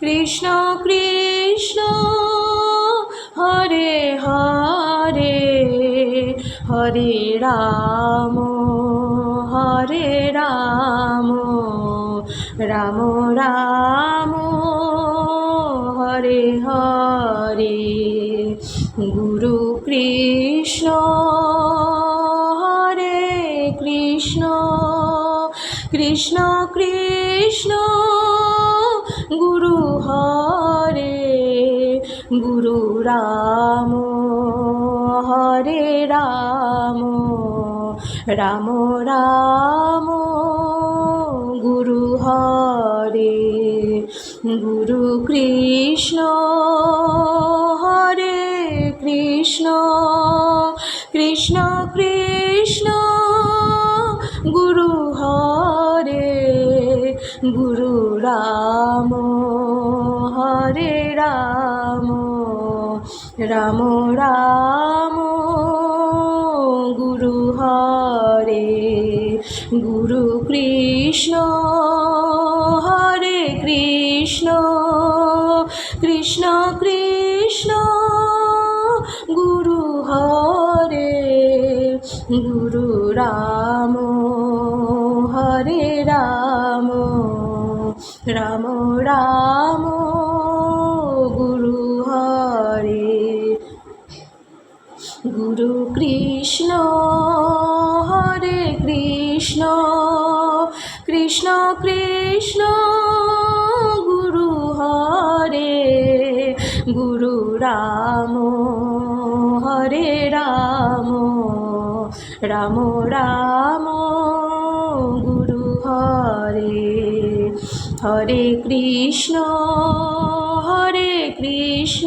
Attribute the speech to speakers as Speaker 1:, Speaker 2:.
Speaker 1: কৃষ্ণ কৃষ্ণ হরে হরে হরে রাম হরে রাম রাম রাম হরে হরে গুরু কৃষ্ণ হরে কৃষ্ণ কৃষ্ণ কৃষ্ণ গুরু রাম হরে রাম রাম রাম গুরু হরে গুরু কৃষ্ণ হরে কৃষ্ণ কৃষ্ণ কৃষ্ণ গুরু হরে গুরু রাম রাম রাম রাম গুরু হরে গুরু কৃষ্ণ হরে কৃষ্ণ কৃষ্ণ কৃষ্ণ গুরু হরে গুরু রাম হরে রাম রাম রাম গুরু কৃষ্ণ হরে কৃষ্ণ কৃষ্ণ কৃষ্ণ গুরু হরে গুরু রাম হরে রাম রাম রাম গুরু হরে হরে কৃষ্ণ হরে কৃষ্ণ